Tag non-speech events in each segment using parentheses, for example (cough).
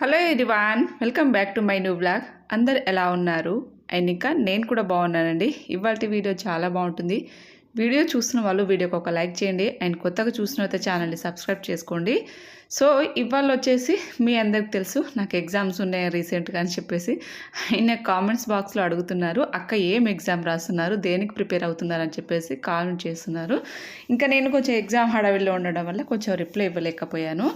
Hello everyone welcome back to my new blog అందరు ఎలా ఉన్నారు? అండ్ ఇంకా నేను కూడా బాగున్నానండి. ఇవాళ వీడియో చాలా బాగుంటుంది. వీడియో చూస్తున్న వాళ్ళు వీడియోకి ఒక లైక్ చేయండి అండ్ కొత్తగా చూసినైతే ఛానల్ని సబ్స్క్రైబ్ చేసుకోండి. సో ఇవాళ వచ్చేసి మీ అందరికి తెలుసు నాకు ఎగ్జామ్స్ ఉన్నాయి రీసెంట్గా అని చెప్పేసి. ఆయన కామెంట్స్ బాక్స్లో అడుగుతున్నారు అక్క ఏం ఎగ్జామ్ రాస్తున్నారు దేనికి ప్రిపేర్ అవుతున్నారు అని చెప్పేసి కామెంట్ చేస్తున్నారు. ఇంకా నేను కొంచెం ఎగ్జామ్ హడావిడిలో ఉండడం వల్ల కొంచెం రిప్లై ఇవ్వలేకపోయాను.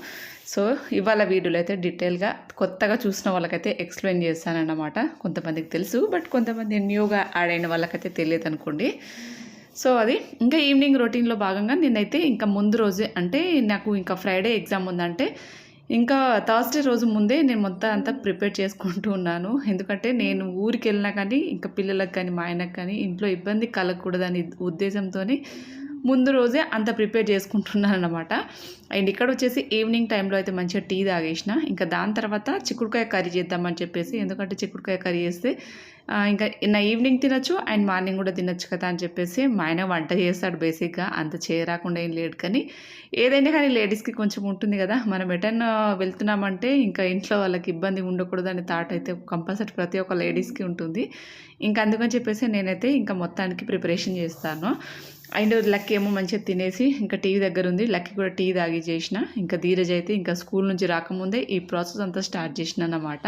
సో ఇవాళ వీడియోలో అయితే డీటెయిల్గా కొత్తగా చూసిన వాళ్ళకైతే ఎక్స్ప్లెయిన్ చేస్తానన్నమాట. కొంతమందికి తెలుసు బట్ కొంతమంది న్యూగా యాడ్ అయిన వాళ్ళకైతే తెలియదు అనుకోండి సో అది ఇంకా ఈవినింగ్ రొటీన్లో భాగంగా నేనైతే ఇంకా ముందు రోజే అంటే నాకు ఇంకా ఫ్రైడే ఎగ్జామ్ ఉందంటే ఇంకా థర్స్డే రోజు ముందే నేను మొత్తం అంతా ప్రిపేర్ చేసుకుంటూ ఉన్నాను. ఎందుకంటే నేను ఊరికి వెళ్ళినా కానీ ఇంకా పిల్లలకు కానీ మా ఆయనకు కానీ ఇంట్లో ఇబ్బంది కలగకూడదని ఉద్దేశంతో ముందు రోజే అంత ప్రిపేర్ చేసుకుంటున్నాను అనమాట అండ్ ఇక్కడ వచ్చేసి ఈవినింగ్ టైంలో అయితే మంచిగా టీ తాగేసిన. ఇంకా దాని తర్వాత చిక్కుడుకాయ కర్రీ చేద్దామని చెప్పేసి ఎందుకంటే చిక్కుడుకాయ కర్రీ చేస్తే ఇంకా నా ఈవినింగ్ తినొచ్చు అండ్ మార్నింగ్ కూడా తినొచ్చు కదా అని చెప్పేసి మా ఆయన వంట చేస్తాడు బేసిక్గా. అంత చేయరాకుండా ఏం లేడు కానీ ఏదైనా కానీ లేడీస్కి కొంచెం ఉంటుంది కదా. మనం ఎటన్ వెళ్తున్నామంటే ఇంకా ఇంట్లో వాళ్ళకి ఇబ్బంది ఉండకూడదు అనే థాట్ అయితే కంపల్సరీ ప్రతి ఒక్క లేడీస్కి ఉంటుంది. ఇంకా అందుకని చెప్పేసి నేనైతే ఇంకా మొత్తానికి ప్రిపరేషన్ చేస్తాను. అండ్ లక్కీ ఏమో మంచిగా తినేసి ఇంకా టీవీ దగ్గర ఉంది. లక్కీ కూడా టీ తాగి చేసిన. ఇంకా ధీరజ్ అయితే ఇంకా స్కూల్ నుంచి రాకముందే ఈ ప్రాసెస్ అంతా స్టార్ట్ చేసిన అన్నమాట.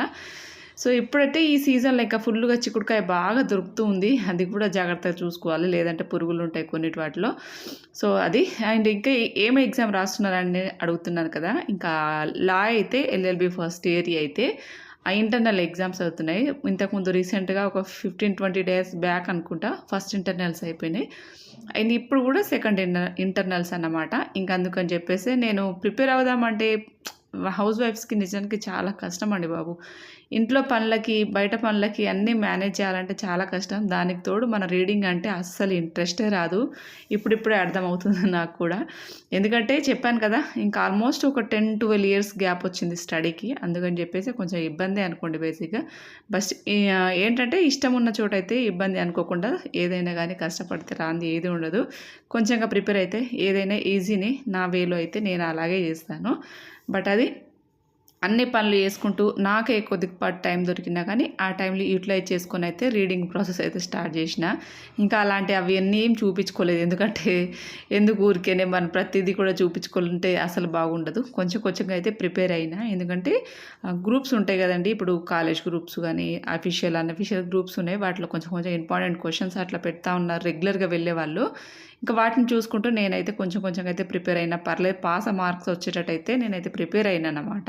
సో ఇప్పుడైతే ఈ సీజన్లో ఇంకా ఫుల్గా చిక్కుడుకాయ బాగా దొరుకుతూ ఉంది అది కూడా జాగ్రత్తగా చూసుకోవాలి. లేదంటే పురుగులు ఉంటాయి కొన్నిటి వాటిలో. సో అది. అండ్ ఇంకా ఏం ఎగ్జామ్ రాస్తున్నారని అడుగుతున్నాను కదా. ఇంకా లా అయితే ఎల్ఎల్బి ఫస్ట్ ఇయర్ అయితే ఆ ఇంటర్నల్ ఎగ్జామ్స్ అవుతున్నాయి. ఇంతకుముందు రీసెంట్గా ఒక ఫిఫ్టీన్ ట్వంటీ డేస్ బ్యాక్ అనుకుంటా ఫస్ట్ ఇంటర్నల్స్ అయిపోయినాయి. అండ్ ఇప్పుడు కూడా సెకండ్ ఇంటర్నల్స్ అన్నమాట. ఇంకా అందుకని చెప్పేసి నేను ప్రిపేర్ అవుదామంటే హౌస్ వైఫ్స్కి నిజానికి చాలా కష్టం అండి బాబు. ఇంట్లో పనులకి బయట పనులకి అన్నీ మేనేజ్ చేయాలంటే చాలా కష్టం. దానికి తోడు మన రీడింగ్ అంటే అస్సలు ఇంట్రెస్టే రాదు. ఇప్పుడిప్పుడే అర్థమవుతుంది (laughs) నాకు కూడా. ఎందుకంటే చెప్పాను కదా ఇంకా ఆల్మోస్ట్ ఒక టెన్ ట్వెల్వ్ ఇయర్స్ గ్యాప్ వచ్చింది స్టడీకి. అందుకని చెప్పేసి కొంచెం ఇబ్బంది అనుకోండి బేసిక్గా. బస్ ఏంటంటే ఇష్టం ఉన్న చోట అయితే ఇబ్బంది అనుకోకుండా ఏదైనా కానీ కష్టపడితే రాంది ఏది ఉండదు. కొంచెంగా ప్రిపేర్ అయితే ఏదైనా ఈజీని నా వేలో అయితే నేను అలాగే చేస్తాను. బట్ అది అన్ని పనులు చేసుకుంటూ నాకే కొద్దిపాటు టైం దొరికినా కానీ ఆ టైంలో యూటిలైజ్ చేసుకొని అయితే రీడింగ్ ప్రాసెస్ అయితే స్టార్ట్ చేసిన. ఇంకా అలాంటి అవి అన్నీ ఏం చూపించుకోలేదు. ఎందుకంటే ఎందుకు ఊరికేనే మనం ప్రతిదీ కూడా చూపించుకుంటే అసలు బాగుండదు. కొంచెం కొంచెంగా అయితే ప్రిపేర్ అయినా. ఎందుకంటే గ్రూప్స్ ఉంటాయి కదండి. ఇప్పుడు కాలేజ్ గ్రూప్స్ కానీ అఫీషియల్ అన్అఫీషియల్ గ్రూప్స్ ఉన్నాయి. వాటిలో కొంచెం కొంచెం ఇంపార్టెంట్ క్వశ్చన్స్ అట్లా పెడతా ఉన్నారు రెగ్యులర్గా వెళ్ళే వాళ్ళు. ఇంకా వాటిని చూసుకుంటూ నేనైతే కొంచెం కొంచెం అయితే ప్రిపేర్ అయినా. పర్లేదు పాస్ మార్క్స్ వచ్చేటట్టయితే నేనైతే ప్రిపేర్ అయినా అనమాట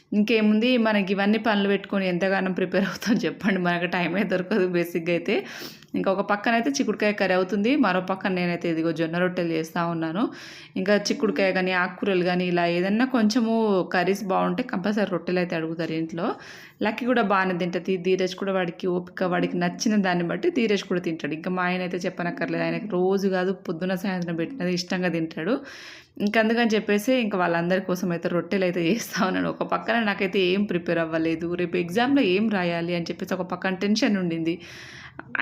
ఇంకేముంది? మనకి ఇవన్నీ పనులు పెట్టుకొని ఎంతగానో ప్రిపేర్ అవుతాం చెప్పండి. మనకు టైమే దొరకదు బేసిక్గా అయితే. ఇంకా ఒక పక్కన అయితే చిక్కుడుకాయ కర్రీ అవుతుంది. మరో పక్కన నేనైతే ఇదిగో జొన్న రొట్టెలు చేస్తూ ఉన్నాను. ఇంకా చిక్కుడుకాయ కానీ ఆకుకూరలు కానీ ఇలా ఏదన్నా కొంచెము కర్రీస్ బాగుంటే కంపల్సరీ రొట్టెలు అయితే అడుగుతారు ఇంట్లో. లక్కీ కూడా బాగానే తింటుంది. ధీరజ్ కూడా వాడికి ఓపిక వాడికి నచ్చిన దాన్ని బట్టి ధీరజ్ కూడా తింటాడు. ఇంకా మా ఆయన అయితే చెప్పనక్కర్లేదు. ఆయనకి రోజు కాదు పొద్దున సాయంత్రం పెట్టినది ఇష్టంగా తింటాడు. ఇంకా అందుకని చెప్పేసి ఇంకా వాళ్ళందరి కోసం అయితే రొట్టెలు అయితే చేస్తా ఉన్నాను. ఒక పక్కన నాకైతే ఏం ప్రిపేర్ అవ్వలేదు. రేపు ఎగ్జామ్లో ఏం రాయాలి అని చెప్పేసి ఒక పక్కన టెన్షన్ ఉండింది.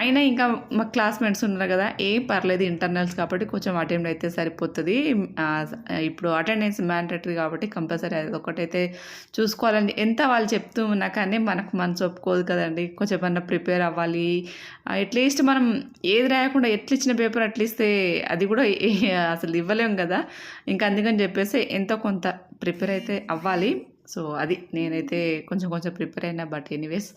అయినా ఇంకా మా క్లాస్మేట్స్ ఉన్నారు కదా ఏం పర్లేదు ఇంటర్నల్స్ కాబట్టి కొంచెం అటెండ్ అయితే సరిపోతుంది. ఇప్పుడు అటెండెన్స్ మ్యాండటరీ కాబట్టి కంపల్సరీ అది ఒకటైతే చూసుకోవాలండి. ఎంత వాళ్ళు చెప్తూ ఉన్నా కానీ మనకు మనసు ఒప్పుకోదు కదండి. కొంచెం ఏమన్నా ప్రిపేర్ అవ్వాలి. అట్లీస్ట్ మనం ఏది రాయకుండా ఎట్లా ఇచ్చిన పేపర్ అట్లీస్తే అది కూడా అసలు ఇవ్వలేము కదా. ఇంకా అందుకని చెప్పేసి ఎంతో కొంత ప్రిపేర్ అయితే అవ్వాలి. సో అది నేనైతే కొంచెం కొంచెం ప్రిపేర్ అయినా బట్ ఎనీవేస్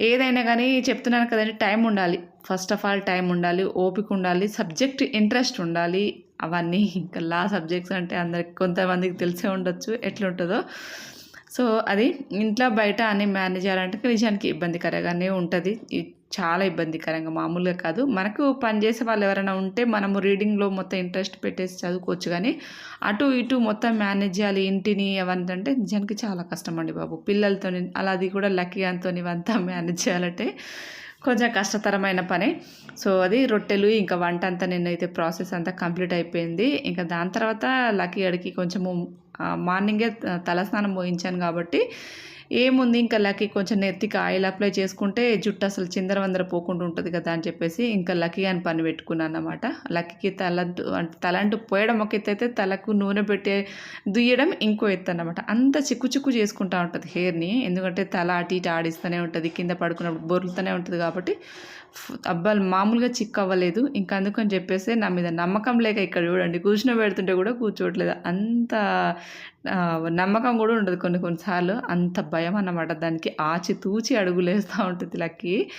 ఏదైనా కానీ చెప్తున్నాను కదండి టైం ఉండాలి. ఫస్ట్ ఆఫ్ ఆల్ టైం ఉండాలి ఓపిక ఉండాలి సబ్జెక్ట్ ఇంట్రెస్ట్ ఉండాలి. అవన్నీ ఇంకా లా సబ్జెక్ట్స్ అంటే అందరికి కొంతమందికి తెలిసే ఉండొచ్చు ఎట్లుంటుందో. సో అది ఇంట్లో బయట అన్ని మేనేజ్ చేయాలంటే నిజానికి ఇబ్బందికరంగానే ఉంటుంది. చాలా ఇబ్బందికరంగా మామూలుగా కాదు. మనకు పని చేసే వాళ్ళు ఎవరైనా ఉంటే మనము రీడింగ్లో మొత్తం ఇంట్రెస్ట్ పెట్టేసి చదువుకోవచ్చు కానీ అటు ఇటు మొత్తం మేనేజ్ చేయాలి ఇంటిని అవంటే అంటే నిజానికి చాలా కష్టం అండి బాబు. పిల్లలతో అలా అది కూడా లక్కీ అంతో ఇవంతా (laughs) మేనేజ్ చేయాలంటే కొంచెం కష్టతరమైన పని. సో అది రొట్టెలు ఇంకా వంట అంతా నిన్నైతే ప్రాసెస్ అంతా కంప్లీట్ అయిపోయింది. ఇంకా దాని తర్వాత లక్కీ అడిగి కొంచెము మార్నింగే తలస్నానం పోయించాను కాబట్టి ఏముంది? ఇంకా లక్కీ కొంచెం నెత్తికి ఆయిల్ అప్లై చేసుకుంటే జుట్టు అసలు చిందర వందర పోకుండా ఉంటుంది కదా అని చెప్పేసి ఇంకా లక్కీ అని పని పెట్టుకున్నాను అనమాట లక్కీకి తల అంటే తల అంటూ పోయడం ఒక ఎత్తు అయితే తలకు నూనె పెట్టి దుయ్యడం ఇంకో ఎత్తు అనమాట అంత చిక్కు చిక్కు చేసుకుంటూ ఉంటుంది హెయిర్ని ఎందుకంటే తల అటు ఇటు ఆడిస్తూనే ఉంటుంది కింద పడుకున్నప్పుడు బొరులుతూనే ఉంటుంది కాబట్టి ఫ్- మామూలుగా చిక్కు అవ్వలేదు. ఇంకా అందుకని చెప్పేసి నా మీద నమ్మకం లేక ఇక్కడ చూడండి కూర్చుని పెడుతుంటే కూడా కూర్చోవట్లేదు. అంత నమ్మకం కూడా ఉండదు కొన్ని కొన్నిసార్లు. అంత భయం అన్నమాట. దానికి ఆచితూచి అడుగులేస్తూ ఉంటుంది లక్కి.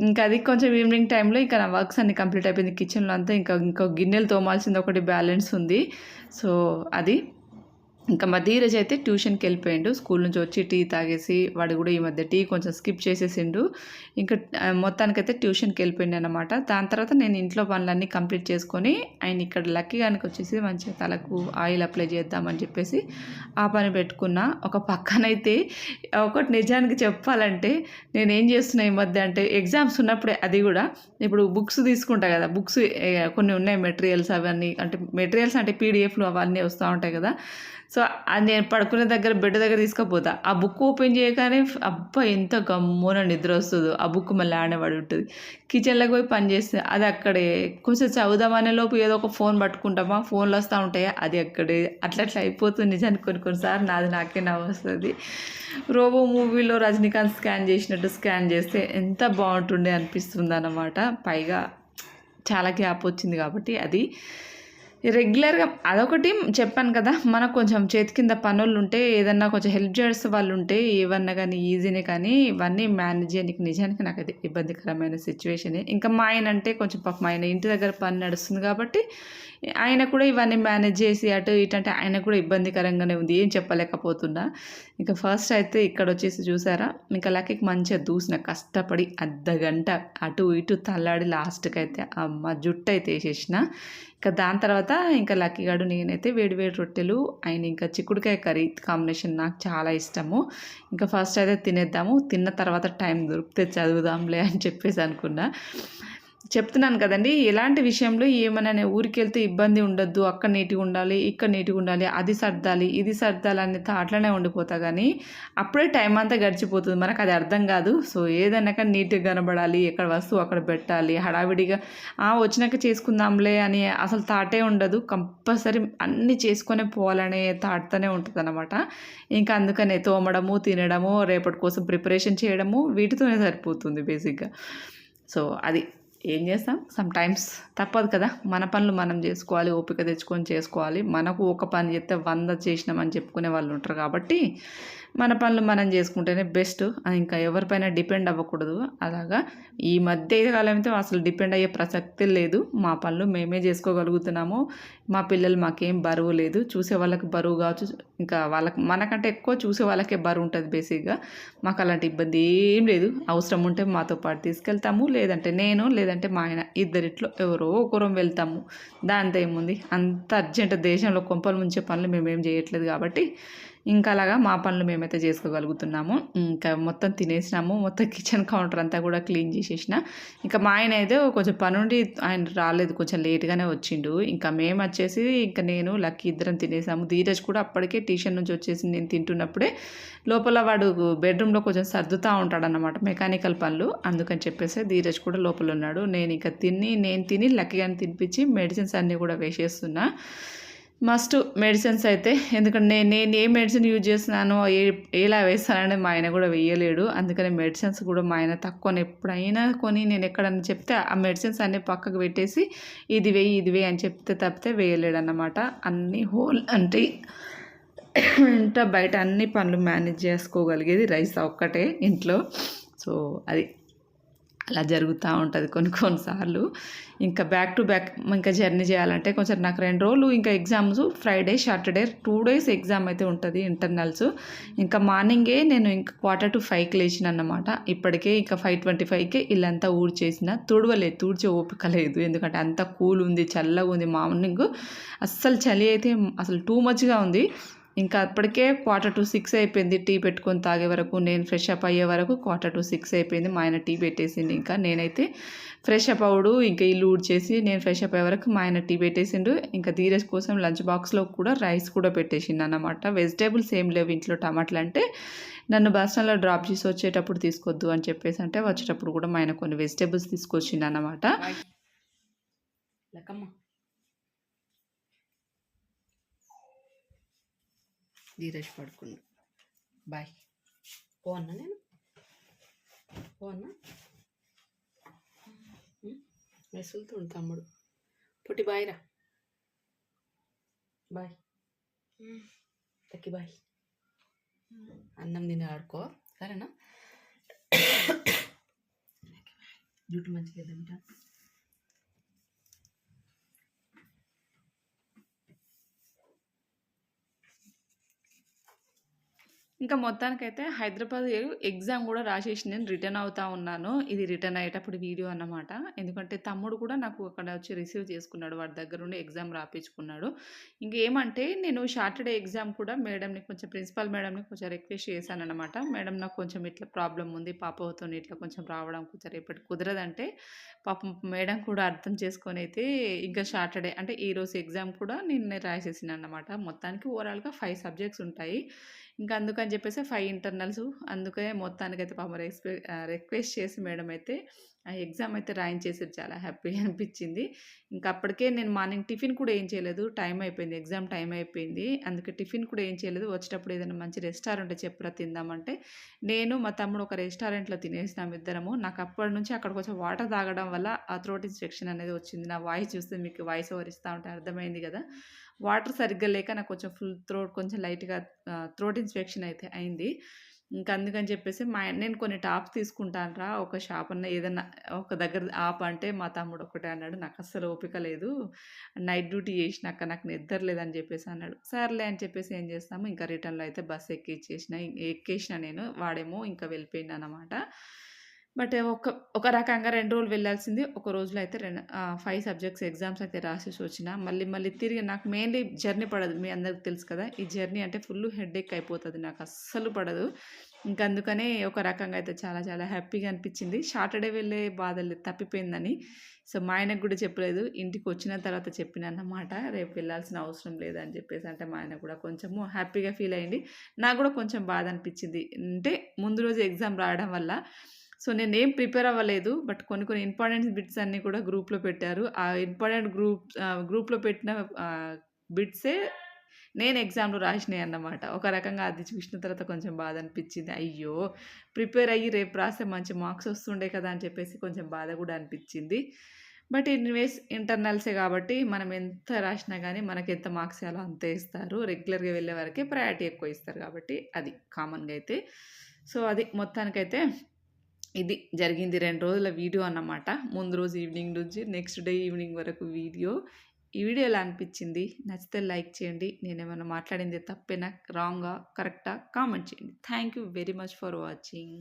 ఇంకా అది కొంచెం ఈవినింగ్ టైంలో ఇంకా నా వర్క్స్ అన్ని కంప్లీట్ అయిపోయింది. కిచెన్లో అంతా ఇంకా ఇంకో గిన్నెలు తోమాల్సింది ఒకటి బ్యాలెన్స్ ఉంది. సో అది ఇంకా మా ధీరజ్ అయితే ట్యూషన్కి వెళ్ళిపోయిండు. స్కూల్ నుంచి వచ్చి టీ తాగేసి వాడు కూడా ఈ మధ్య టీ కొంచెం స్కిప్ చేసేసిండు. ఇంకా మొత్తానికైతే ట్యూషన్కి వెళ్ళిపోయింది అనమాట దాని తర్వాత నేను ఇంట్లో పనులన్నీ కంప్లీట్ చేసుకొని ఆయన ఇక్కడ లక్కీ గానికి వచ్చేసి మంచిగా తలకు ఆయిల్ అప్లై చేద్దామని చెప్పేసి ఆ పని పెట్టుకున్నా. ఒక పక్కనైతే ఒకటి నిజానికి చెప్పాలంటే నేను ఏం చేస్తున్నా ఈ మధ్య అంటే ఎగ్జామ్స్ ఉన్నప్పుడే అది కూడా ఇప్పుడు బుక్స్ తీసుకుంటా కదా బుక్స్ కొన్ని ఉన్నాయి మెటీరియల్స్ అవన్నీ అంటే మెటీరియల్స్ అంటే పీడిఎఫ్లు అవన్నీ వస్తూ ఉంటాయి కదా సో అది నేను పడుకునే దగ్గర బెడ్ దగ్గర తీసుకుపోతా. ఆ బుక్ ఓపెన్ చేయగానే అబ్బా ఎంత గమ్మున నిద్ర వస్తుందో. ఆ బుక్ మళ్ళీ ఆడబడి ఉంటుంది. కిచెన్లోకి పోయి పని చేస్తే అది అక్కడే కొంచెం చదువుదామనే లోపు ఏదో ఒక ఫోన్ పట్టుకుంటామా? ఫోన్లు వస్తూ ఉంటాయా? అది అక్కడే. అట్లా అట్లా అయిపోతుంది నిజానికి కొన్ని కొన్నిసార్లు నాది నాకే నవ్వు వస్తుంది. రోబో మూవీలో రజనీకాంత్ స్కాన్ చేసినట్టు స్కాన్ చేస్తే ఎంత బాగుంటుండే అనిపిస్తుంది అన్నమాట పైగా చాలా గ్యాప్ వచ్చింది కాబట్టి అది. రెగ్యులర్గా అదొకటి చెప్పాను కదా మనకు కొంచెం చేతి కింద పనులు ఉంటే ఏదన్నా కొంచెం హెల్ప్ చేసే వాళ్ళు ఉంటే ఏవన్నా కానీ ఈజీనే కానీ ఇవన్నీ మేనేజ్ చేయడానికి నిజానికి నాకు అది ఇబ్బందికరమైన సిచ్యువేషనే. ఇంకా మా ఆయన అంటే కొంచెం పాప మా ఆయన ఇంటి దగ్గర పని నడుస్తుంది కాబట్టి ఆయన కూడా ఇవన్నీ మేనేజ్ చేసి అటు ఇటు అంటే ఆయన కూడా ఇబ్బందికరంగానే ఉంది. ఏం చెప్పలేకపోతున్నా. ఇంకా ఫస్ట్ అయితే ఇక్కడ వచ్చేసి చూసారా? ఇంకా లక్కీకి మంచిగా దూసిన కష్టపడి అర్ధ గంట అటు ఇటు తల్లాడి లాస్ట్కి అయితే అమ్మ జుట్టు అయితే వేసేసిన. ఇంకా దాని తర్వాత ఇంకా లక్కీగాడు నేనైతే వేడి వేడి రొట్టెలు ఆయన ఇంకా చిక్కుడుకాయ కర్రీ కాంబినేషన్ నాకు చాలా ఇష్టము. ఇంకా ఫస్ట్ అయితే తినేద్దాము. తిన్న తర్వాత టైం దొరికితే చదువుదాంలే అని చెప్పేసి అనుకున్నా. చెప్తున్నాను కదండి ఎలాంటి విషయంలో ఏమైనా ఊరికెళ్తే ఊరికి వెళ్తే ఇబ్బంది ఉండొద్దు అక్కడ నీట్గా ఉండాలి ఇక్కడ నీట్గా ఉండాలి అది సర్దాలి ఇది సర్దాలి అనే అట్లనే ఉండిపోతా కానీ అప్పుడే టైం అంతా గడిచిపోతుంది. మనకు అది అర్థం కాదు. సో ఏదైనా కానీ నీట్గా కనబడాలి ఎక్కడ వస్తువు అక్కడ పెట్టాలి హడావిడిగా ఆ వచ్చినాక చేసుకుందాంలే అని అసలు థాటే ఉండదు. కంపల్సరీ అన్నీ చేసుకొనే పోవాలనే థాట్తోనే ఉంటుంది అనమాట ఇంకా అందుకనే తోమడము తినడము రేపటి కోసం ప్రిపరేషన్ చేయడము వీటితోనే సరిపోతుంది బేసిక్గా. సో అది ఏం చేస్తాం? సమ్ టైమ్స్ తప్పదు కదా. మన పనులు మనం చేసుకోవాలి ఓపిక తెచ్చుకొని చేసుకోవాలి. మనకు ఒక పని చేస్తే వంద చేసినామని చెప్పుకునే వాళ్ళు ఉంటారు కాబట్టి మన పనులు మనం చేసుకుంటేనే బెస్ట్ ఇంకా ఎవరిపైన డిపెండ్ అవ్వకూడదు. అలాగా ఈ మధ్య కాలం అయితే అసలు డిపెండ్ అయ్యే ప్రసక్తి లేదు. మా పనులు మేమే చేసుకోగలుగుతున్నాము. మా పిల్లలు మాకేం బరువు లేదు. చూసే వాళ్ళకి బరువు కావచ్చు. ఇంకా వాళ్ళకి మనకంటే ఎక్కువ చూసే వాళ్ళకే బరువు ఉంటుంది బేసిక్గా మాకు అలాంటి ఇబ్బంది ఏం లేదు. అవసరం ఉంటే మాతో పాటు తీసుకెళ్తాము. లేదంటే నేను లేదంటే మా ఆయన ఇద్దరిట్లో ఎవరో ఒకరం వెళ్తాము. దాంతో ఏముంది? అంత అర్జెంట్ దేశంలో కొంపలు ముంచే పనులు మేమేం చేయట్లేదు కాబట్టి ఇంకా అలాగా మా పనులు మేమైతే చేసుకోగలుగుతున్నాము. ఇంకా మొత్తం తినేసినాము. మొత్తం కిచెన్ కౌంటర్ అంతా కూడా క్లీన్ చేసేసిన. ఇంకా మా ఆయన అయితే కొంచెం పనుండి ఆయన రాలేదు. కొంచెం లేట్గానే వచ్చిండు. ఇంకా మేము వచ్చేసి ఇంకా నేను లక్కీ ఇద్దరం తినేసాము. ధీరజ్ కూడా అప్పటికే ట్యూషన్ నుంచి వచ్చేసి నేను తింటున్నప్పుడే లోపల వాడు బెడ్రూమ్లో కొంచెం సర్దుతూ ఉంటాడు మెకానికల్ పనులు. అందుకని చెప్పేసి ధీరజ్ కూడా లోపల ఉన్నాడు. నేను ఇంకా తిని నేను తిని లక్కీగాని తినిపించి మెడిసిన్స్ అన్నీ కూడా వేసేస్తున్నా. మస్ట్ మెడిసిన్స్ అయితే. ఎందుకంటే నేను నేను ఏ మెడిసిన్ యూజ్ చేస్తున్నానో ఏ ఎలా వేస్తానని మా ఆయన కూడా వేయలేడు. అందుకని మెడిసిన్స్ కూడా మా ఆయన తక్కువ ఎప్పుడైనా కొని నేను ఎక్కడన్నా చెప్తే ఆ మెడిసిన్స్ అన్నీ పక్కకు పెట్టేసి ఇది వేయి ఇది వేయి అని చెప్తే తప్పితే వేయలేడు అన్నమాట అన్నీ హోల్ అంటే ఇంట బయట అన్ని పనులు మేనేజ్ చేసుకోగలిగేది రైస్ ఒక్కటే ఇంట్లో. సో అది. అలా జరుగుతూ ఉంటుంది కొన్ని కొన్నిసార్లు ఇంకా బ్యాక్ టు బ్యాక్ ఇంకా జర్నీ చేయాలంటే కొంచెం నాకు రెండు రోజులు ఇంకా exams Friday Saturday two days exam అయితే ఉంటుంది ఇంటర్నల్స్ ఇంకా మార్నింగే నేను ఇంకా క్వార్టర్ టు ఫైవ్కి లేచిన అన్నమాట. ఇప్పటికే ఇంకా ఫైవ్ ట్వంటీ ఫైవ్కే ఇల్లంతా ఊడ్చేసిన. తుడవలేదు తుడిచే ఓపిక లేదు. ఎందుకంటే అంత కూల్ ఉంది చల్లగా ఉంది. మార్నింగ్ అస్సలు చలి అయితే అసలు టూ మచ్గా ఉంది. ఇంకా అప్పటికే క్వార్టర్ టు సిక్స్ అయిపోయింది టీ పెట్టుకొని తాగే వరకు నేను ఫ్రెష్ అప్ అయ్యే వరకు క్వార్టర్ టు సిక్స్ అయిపోయింది. మా ఆయన టీ పెట్టేసిండు ఇంకా. నేనైతే ఫ్రెష్ అప్ అవుడు ఇంకా ఇల్లు ఊడ్చేసి నేను ఫ్రెష్ అప్ అయ్యే వరకు మా ఆయన టీ పెట్టేసిండు. ఇంకా ధీరజ్ కోసం లంచ్ బాక్స్లో కూడా రైస్ కూడా పెట్టేసిండు అన్నమాట. వెజిటేబుల్స్ ఏం లేవు ఇంట్లో. టమాటాలు అంటే నన్ను బస్ స్టాండ్లో డ్రాప్ చేసి వచ్చేటప్పుడు తీసుకొద్దు అని చెప్పేసి అంటే వచ్చేటప్పుడు కూడా మా ఆయన కొన్ని వెజిటేబుల్స్ తీసుకొచ్చిండు అన్నమాట. లెక్కమ్మ. ధీరజ్ పడుకుండు బాయ్. పో అన్నా నేను పో అన్నా మెసులుతుండు తమ్ముడు. పుట్టి బాయ్ రా. బాయ్. Lucky boy. అన్నం తిని ఆడుకో. సరేనా? జుట్టు మంచిగా ఇంకా మొత్తానికైతే హైదరాబాద్ ఎగ్జామ్ కూడా రాసేసి నేను రిటర్న్ అవుతా ఉన్నాను. ఇది రిటర్న్ అయ్యేటప్పుడు వీడియో అన్నమాట. ఎందుకంటే తమ్ముడు కూడా నాకు అక్కడ వచ్చి రిసీవ్ చేసుకున్నాడు. వాడి దగ్గర ఉండి ఎగ్జామ్ రాపించుకున్నాడు ఇంకేమంటే నేను సాటర్డే ఎగ్జామ్ కూడా మేడంని కొంచెం ప్రిన్సిపల్ మేడంని కొంచెం రిక్వెస్ట్ చేశాను అనమాట మేడం నాకు కొంచెం ఇట్లా ప్రాబ్లం ఉంది. పాపతో ఇట్లా కొంచెం రావడం కొంచెం రేపటి కుదరదంటే పాపం మేడం కూడా అర్థం చేసుకొని అయితే ఇంకా సాటర్డే అంటే ఈరోజు ఎగ్జామ్ కూడా నిన్నే రాసేసాను అనమాట మొత్తానికి ఓవరాల్గా ఫైవ్ సబ్జెక్ట్స్ ఉంటాయి. ఇంకా అందుకని చెప్పేసి ఫైవ్ ఇంటర్నల్స్ అందుకే మొత్తానికైతే పాపం రిక్వెస్ట్ చేసి మేడం అయితే ఆ ఎగ్జామ్ అయితే రాయించేసారు చాలా హ్యాపీగా అనిపించింది. ఇంకా అప్పటికే నేను మార్నింగ్ టిఫిన్ కూడా ఏం చేయలేదు. టైం అయిపోయింది. ఎగ్జామ్ టైం అయిపోయింది. అందుకే టిఫిన్ కూడా ఏం చేయలేదు. వచ్చేటప్పుడు ఏదైనా మంచి రెస్టారెంట్ చెప్పరా తిందామంటే నేను మా తమ్ముడు ఒక రెస్టారెంట్లో తినేసినాం ఇద్దరము. నాకు అప్పటి నుంచి అక్కడ కొంచెం వాటర్ తాగడం వల్ల ఆ థ్రోట్ ఇన్ఫెక్షన్ అనేది వచ్చింది. నా వాయిస్ చూస్తే మీకు వాయిస్ ఓవర్ ఇస్తూ ఉంటే అర్థమైంది కదా. వాటర్ సరిగ్గా లేక నాకు కొంచెం ఫుల్ థ్రోట్ కొంచెం లైట్గా థ్రోట్ ఇన్ఫెక్షన్ అయితే అయింది. ఇంకా అందుకని చెప్పేసి మా నేను కొన్ని టాప్స్ తీసుకుంటాను రా ఒక షాప్ అన్న ఏదన్నా ఒక దగ్గర ఆప్ అంటే మా తమ్ముడు ఒకటే అన్నాడు నాకు అస్సలు ఓపిక లేదు. నైట్ డ్యూటీ చేసినాక నాకు నిద్ర లేదని చెప్పేసి అన్నాడు. సర్లే అని చెప్పేసి ఏం చేస్తాము ఇంకా రిటర్న్లో అయితే బస్ ఎక్కిచ్చేసిన ఎక్కేసిన నేను వాడేమో ఇంకా వెళ్ళిపోయింది అనమాట బట్ ఒక ఒక రకంగా రెండు రోజులు వెళ్ళాల్సింది. ఒక రోజులో అయితే రెండు ఫైవ్ సబ్జెక్ట్స్ ఎగ్జామ్స్ అయితే రాసేసి వచ్చిన. మళ్ళీ మళ్ళీ తిరిగి నాకు మెయిన్లీ జర్నీ పడదు. మీ అందరికి తెలుసు కదా ఈ జర్నీ అంటే ఫుల్ హెడేక్ అయిపోతుంది. నాకు అస్సలు పడదు. ఇంకా అందుకనే ఒక రకంగా అయితే చాలా చాలా హ్యాపీగా అనిపించింది. సాటర్డే వెళ్ళే బాధలు తప్పిపోయిందని. సో మా ఆయనకు కూడా చెప్పలేదు. ఇంటికి వచ్చిన తర్వాత చెప్పిన అన్నమాట. రేపు వెళ్ళాల్సిన అవసరం లేదని చెప్పేసి అంటే మా ఆయన కూడా కొంచెము హ్యాపీగా ఫీల్ అయ్యింది నాకు కూడా కొంచెం బాధ అనిపించింది. అంటే ముందు రోజు ఎగ్జామ్ రావడం వల్ల సో నేను ఏం ప్రిపేర్ అవ్వలేదు. బట్ కొన్ని కొన్ని ఇంపార్టెంట్ బిట్స్ అన్నీ కూడా గ్రూప్లో పెట్టారు. ఆ ఇంపార్టెంట్ గ్రూప్ గ్రూప్లో పెట్టిన బిట్సే నేను ఎగ్జామ్లో రాసినాయి అన్నమాట. ఒక రకంగా అది చూసిన తర్వాత కొంచెం బాధ అనిపించింది. అయ్యో! ప్రిపేర్ అయ్యి రేపు రాస్తే మంచి మార్క్స్ వస్తుండే కదా అని చెప్పేసి కొంచెం బాధ కూడా అనిపించింది. బట్ ఇన్వేస్ ఇంటర్నల్సే కాబట్టి మనం ఎంత రాసినా కానీ మనకి ఎంత మార్క్స్ ఇవ్వాలో అంతే ఇస్తారు. రెగ్యులర్గా వెళ్ళే వరకే ప్రయారిటీ ఎక్కువ ఇస్తారు కాబట్టి అది కామన్గా అయితే. సో అది మొత్తానికైతే ఇది జరిగింది రెండు రోజుల వీడియో అన్నమాట. ముందు రోజు ఈవినింగ్ నుంచి నెక్స్ట్ డే ఈవినింగ్ వరకు వీడియో. ఈ వీడియో ఎలా అనిపించింది? నచ్చితే లైక్ చేయండి. నేను ఏమైనా మాట్లాడింది తప్పేనా? రాంగా? కరెక్టా? కామెంట్ చేయండి. Thank you very much for watching.